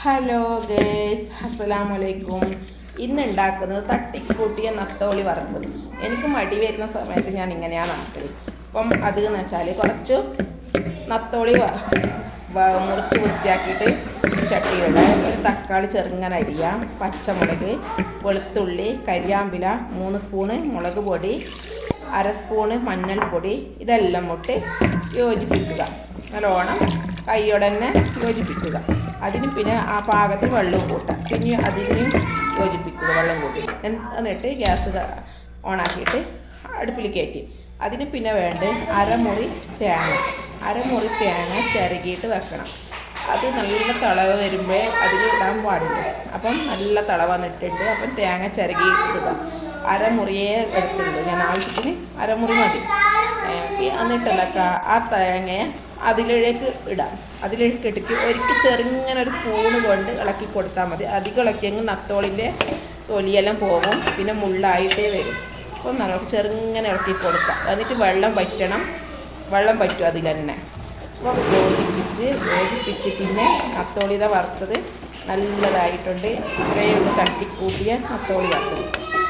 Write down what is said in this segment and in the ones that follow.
Hello guys അസ്സലാമു അലൈക്കും ഇന്ന് ഉണ്ടാക്കുന്നത് തട്ടിക്കൂട്ടിയ നത്തോളി വറുത്തത് എനിക്ക് മടി വരുന്ന സമയത്ത് ഞാൻ ഇങ്ങനെയാണ് നട്ടത് അപ്പം അത് എന്ന് വെച്ചാൽ കുറച്ച് നത്തോളി മുറിച്ച് വൃത്തിയാക്കിയിട്ട് ചട്ടിയുടെ ഒരു തക്കാളി ചെറുങ്ങനെ അരിയാം പച്ചമുളക് വെളുത്തുള്ളി കരിയാമ്പില മൂന്ന് സ്പൂണ് മുളക് പൊടി അര സ്പൂണ് മഞ്ഞൾപ്പൊടി ഇതെല്ലാം ഇട്ട് യോജിപ്പിക്കുക. നല്ലോണം കൈയോടെ തന്നെ യോജിപ്പിക്കുക. അതിന് പിന്നെ ആ പാകത്തിൽ വെള്ളവും കൂട്ടാം. പിന്നെ അതിനും യോജിപ്പിക്കുക വെള്ളം കൂട്ടി. എന്നിട്ട് ഗ്യാസ് ഓണാക്കിയിട്ട് അടുപ്പിൽ കയറ്റി. അതിന് പിന്നെ വേണ്ട അരമുറി തേങ്ങ. അരമുറി തേങ്ങ ചിരകിയിട്ട് വെക്കണം. അത് നല്ല തിളവ് വരുമ്പോൾ അതിൽ ഇടാൻ പാടില്ല. അപ്പം നല്ല തിളവ് വന്നിട്ടുണ്ട്. അപ്പം തേങ്ങ ചിരകിയിട്ടിടുക അരമുറിയേ എടുത്തുള്ളൂ. ഞാൻ ആവശ്യത്തിന് അരമുറി മതി. എന്നിട്ടല്ല ആ തേങ്ങയെ അതിലേക്ക് ഇടാം. അതിലേക്ക് ഇട്ടിട്ട് ഒരിക്കൽ ചെറുങ്ങനെ ഒരു സ്പൂണ് കൊണ്ട് ഇളക്കി കൊടുത്താൽ മതി. അധികം ഇളക്കിയെങ്കിൽ നത്തോളിന്റെ തൊലിയെല്ലാം പോകും. പിന്നെ മുള്ളായിട്ടേ വരും. അപ്പം നമുക്ക് ചെറുങ്ങനെ ഇളക്കി കൊടുക്കാം. എന്നിട്ട് വെള്ളം വറ്റണം. വെള്ളം പറ്റും അതിൽ തന്നെ. അപ്പം യോജിപ്പിച്ച് യോജിപ്പിച്ച് പിന്നെ നത്തോളിത വറുത്തത് നല്ലതായിട്ടുണ്ട്. ഇത്രയേ ഉള്ളൂ തട്ടിക്കൂട്ടിയ നത്തോളി വറുത്തത്.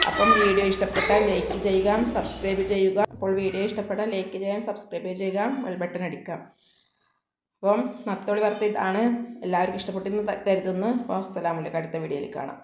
അപ്പം വീഡിയോ ഇഷ്ടപ്പെട്ടാൽ ലൈക്ക് ചെയ്യുക സബ്സ്ക്രൈബ് ചെയ്യുക. അപ്പോൾ വീഡിയോ ഇഷ്ടപ്പെട്ടാൽ ലൈക്ക് ചെയ്യാൻ സബ്സ്ക്രൈബ് ചെയ്യുക ബെൽ ബട്ടൺ അടിക്കാം. അപ്പം നത്തോളി വറുത്ത ഇതാണ്. എല്ലാവർക്കും ഇഷ്ടപ്പെട്ടെന്ന് കരുതുന്നു. അപ്പോൾ അസ്സലാമലൈക്കും അടുത്ത വീഡിയോയിൽ കാണാം.